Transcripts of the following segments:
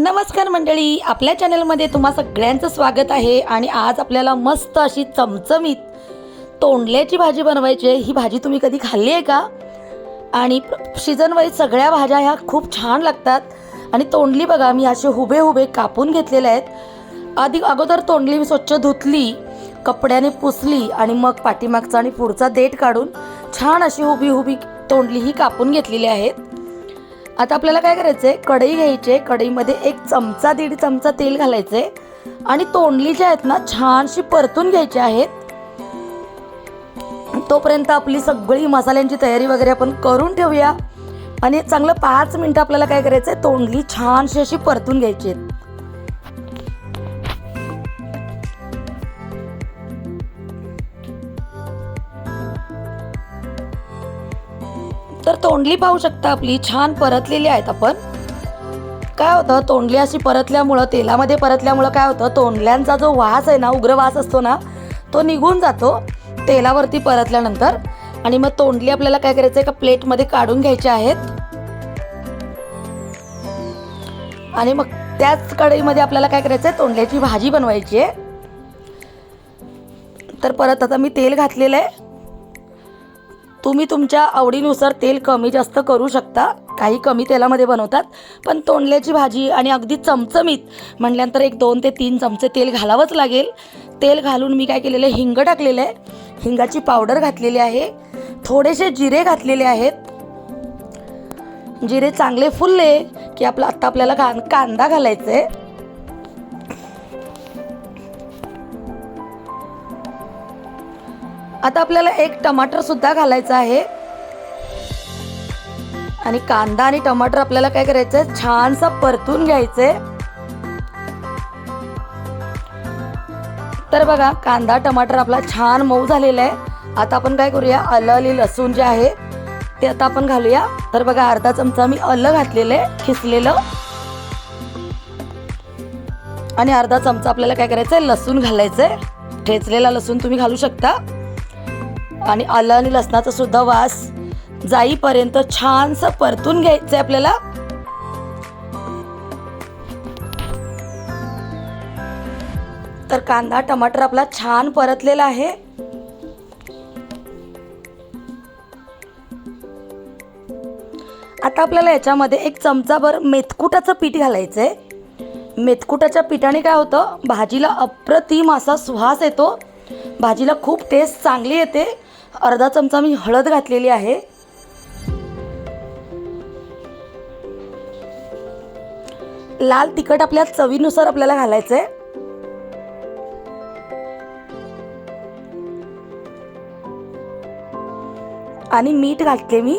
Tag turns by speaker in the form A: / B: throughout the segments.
A: नमस्कार मंडळी आपल्या चॅनलमध्ये तुम्हा सगळ्यांचं स्वागत आहे आणि आज आपल्याला मस्त अशी चमचमीत तोंडल्याची भाजी बनवायची आहे. ही भाजी तुम्ही कधी खाल्ली आहे का? आणि सीझनवाईज सगळ्या भाज्या ह्या खूप छान लागतात. आणि तोंडली बघा मी असे हुबे हुबे कापून घेतलेले आहेत. आधी अगोदर तोंडली मी स्वच्छ धुतली कपड्याने पुसली आणि मग पाठीमागचा आणि पुढचा देठ काढून छान अशी हुबी हुबी तोंडली ही कापून घेतलेली आहेत. आता आपल्याला काय करायचं आहे कढई घ्यायची आहे कढईमध्ये एक चमचा दीड चमचा तेल घालायचं आहे आणि तोंडली ज्या आहेत ना छानशी परतून घ्यायची आहेत. तोपर्यंत आपली सगळी मसाल्यांची तयारी वगैरे आपण करून ठेवूया. आणि चांगलं पाच मिनटं आपल्याला काय करायचं आहे तोंडली छानशी अशी परतून घ्यायची आहेत. तर तोंडली पाहू शकता आपली छान परतलेली आहेत आपण. काय होतं तोंडली अशी परतल्यामुळं तेलामध्ये परतल्यामुळं काय होतं तोंडल्यांचा जो वास आहे ना उग्र वास असतो ना तो निघून जातो तेलावरती परतल्यानंतर. आणि मग तोंडली आपल्याला काय करायचं आहे का प्लेटमध्ये काढून घ्यायचे आहेत. आणि मग त्याच कढईमध्ये आपल्याला काय करायचं आहे तोंडल्याची भाजी बनवायची आहे. तर परत आता मी तेल घातलेलं आहे. तुम्ही तुमच्या आवडीनुसार तेल कमी जास्त करू शकता. काही कमी तेलामध्ये बनवतात पण तोंडल्याची भाजी आणि अगदी चमचमीत म्हटल्यानंतर एक दोन ते तीन चमचे तेल घालावंच लागेल. तेल घालून मी काय केलेलं आहे हिंग टाकलेलं आहे. हिंगाची पावडर घातलेली आहे. थोडेसे जिरे घातलेले आहेत. जिरे चांगले फुलले की आपलं आत्ता आपल्याला कां कांदा घालायचा आहे आता आपल्याला एक टमाटर सुद्धा घालायचं आहे. आणि कांदा आणि टमाटर आपल्याला काय करायचं आहे? छानसा परतून घ्यायचंय तर बघा कांदा टमाटर आपला छान मऊ झालेला आहे. आता आपण काय करूया? आलं आणि लसूण जे आहे ते आता आपण घालूया. तर बघा अर्धा चमचा मी अल घातलेलं आहे खिसलेलं. आणि अर्धा चमचा आपल्याला काय करायचंय? लसूण घालायचंय. ठेचलेला लसूण तुम्ही घालू शकता. आणि आलं आणि लसणाचा सुद्धा वास जाईपर्यंत छानसं परतून घ्यायचंय आपल्याला. तर कांदा टमाटर आपला छान परतलेला आहे. आता आपल्याला याच्यामध्ये एक चमचाभर मेथकुटाचं पीठ घालायचंय. मेथकुटाच्या पिठाने काय होतं? भाजीला अप्रतिम असा सुहास येतो. भाजीला खूप टेस्ट चांगली येते. अर्धा चमचा मी हळद घातलेली आहे. लाल तिखट आपल्या चवीनुसार आपल्याला घालायचं आहे आणि मीठ घातले मी.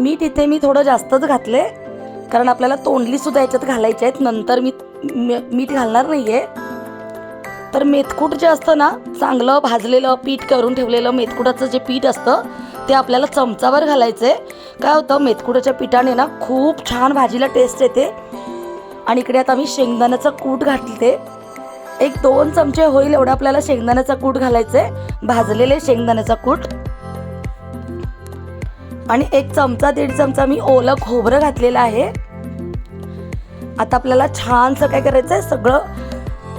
A: मीठ इथे मी थोडं जास्तच घातले कारण आपल्याला तोंडली सुद्धा याच्यात घालायची आहेत. नंतर मी- मीठ घालणार नाही आहे तर मेथकूट जे असतं ना चांगलं भाजलेलं पीठ करून ठेवलेलं मेथकुटाचं जे पीठ असतं ते आपल्याला चमचावर घालायचं आहे काय होतं मेथकुटाच्या पिठाने ना खूप छान भाजीला टेस्ट येते. आणि इकडे आता मी शेंगदाण्याचं कूट घातले एक दोन चमचे होईल एवढं आपल्याला शेंगदाण्याचा कूट घालायचं आहे भाजलेले शेंगदाण्याचा कूट. आणि एक चमचा दीड चमचा मी ओलं खोबरं घातलेलं आहे. आता आपल्याला छानसं काय करायचं आहे सगळं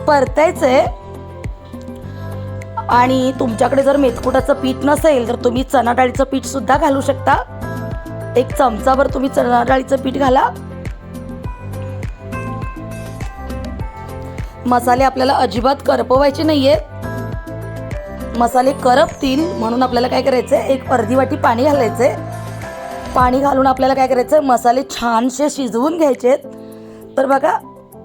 A: परतायचं आहे आणि तुमच्याकडे जर मेथकुटाचं पीठ नसेल तर तुम्ही चणा डाळीचं पीठ सुद्धा घालू शकता. एक चमचाभर तुम्ही चणा डाळीचं पीठ घाला. मसाले आपल्याला अजिबात करपवायचे नाहीये मसाले करपतील म्हणून आपल्याला काय करायचं आहे एक अर्धी वाटी पाणी घालायचे पाणी घालून आपल्याला काय करायचं आहे मसाले छानसे शिजवून घ्यायचे आहेत तर बघा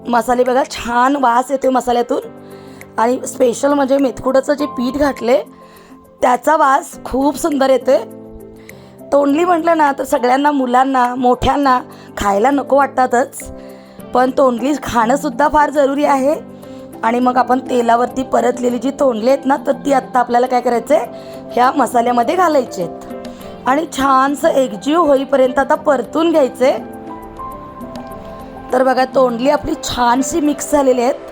A: मसाले बघा छान वास येतो मसाल्यातून. आणि स्पेशल म्हणजे मेथकुडाचं जे पीठ घातले त्याचा वास खूप सुंदर येते तोंडली म्हटलं ना तर सगळ्यांना मुलांना मोठ्यांना खायला नको वाटतातच. पण तोंडली खाणंसुद्धा फार जरुरी आहे. आणि मग आपण तेलावरती परतलेली जी तोंडली आहेत ना तर ती आत्ता आपल्याला काय करायचं आहे ह्या मसाल्यामध्ये घालायचे आहेत. आणि छानसं एकजीव होईपर्यंत आता परतून घ्यायचे तर बघा तोंडली आपली छानशी मिक्स झालेली आहेत.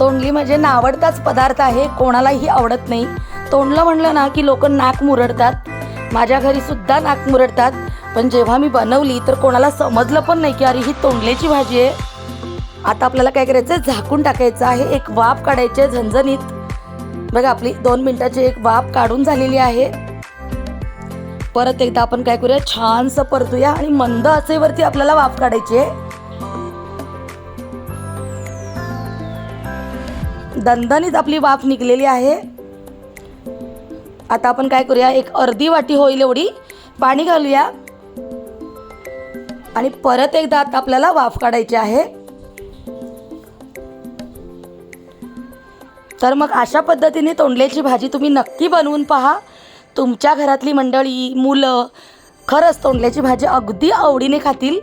A: तोंडली म्हणजे नावडताच पदार्थ आहे कोणालाही आवडत नाही. तोंडलं म्हणलं ना की लोक नाक मुरडतात. माझ्या घरी सुद्धा नाक मुरडतात. पण जेव्हा मी बनवली तर कोणाला समजलं पण नाही की अरे ही तोंडल्याची भाजी आहे. आता आपल्याला काय करायचं आहे झाकून टाकायचं आहे एक वाफ काढायची आहे झणझणीत. बघा आपली दोन मिनिटाची एक वाफ काढून झालेली आहे. परत एकदा आपण काय करूया? छानसं परतूया आणि मंद असेवरती आपल्याला वाफ काढायची आहे. दणदणीत आपली वाफ निघलेली आहे. आता आपण काय करूया एक अर्धी वाटी होईल एवढी पाणी घालूया. आणि परत एकदा आता आपल्याला वाफ काढायची आहे. तर मग अशा पद्धतीने तोंडल्याची भाजी तुम्ही नक्की बनवून पहा. तुमच्या घरातली मंडळी मुलं खरंच तोंडल्याची भाजी अगदी आवडीने खातील.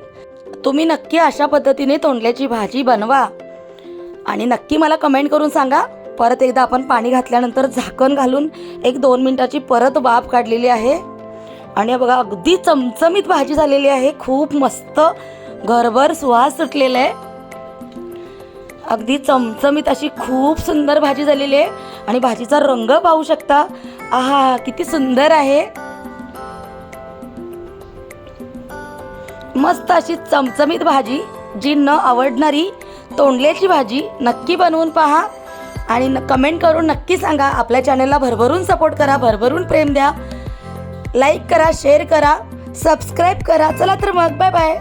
A: तुम्ही नक्की अशा पद्धतीने तोंडल्याची भाजी बनवा. आणि नक्की मला कमेंट करून सांगा. परत एकदा आपण पाणी घातल्यानंतर झाकण घालून एक दोन मिनटाची परत वाफ काढलेली आहे. आणि बघा अगदी चमचमीत भाजी झालेली आहे. खूप मस्त घरभर सुवास सुटलेला आहे. अगदी चमचमीत अशी खूप सुंदर भाजी झालेली आहे. आणि भाजीचा रंग पाहू शकता. आहा किती सुंदर आहे. मस्त अशी चमचमीत भाजी जी न आवडणारी तोंडल्याची भाजी नक्की बनवून पहा आणि न कमेंट करून नक्की सांगा. आपल्या चॅनलला भरभरून सपोर्ट करा भरभरून प्रेम द्या. लाईक करा शेअर करा सबस्क्राईब करा. चला तर मग. Bye bye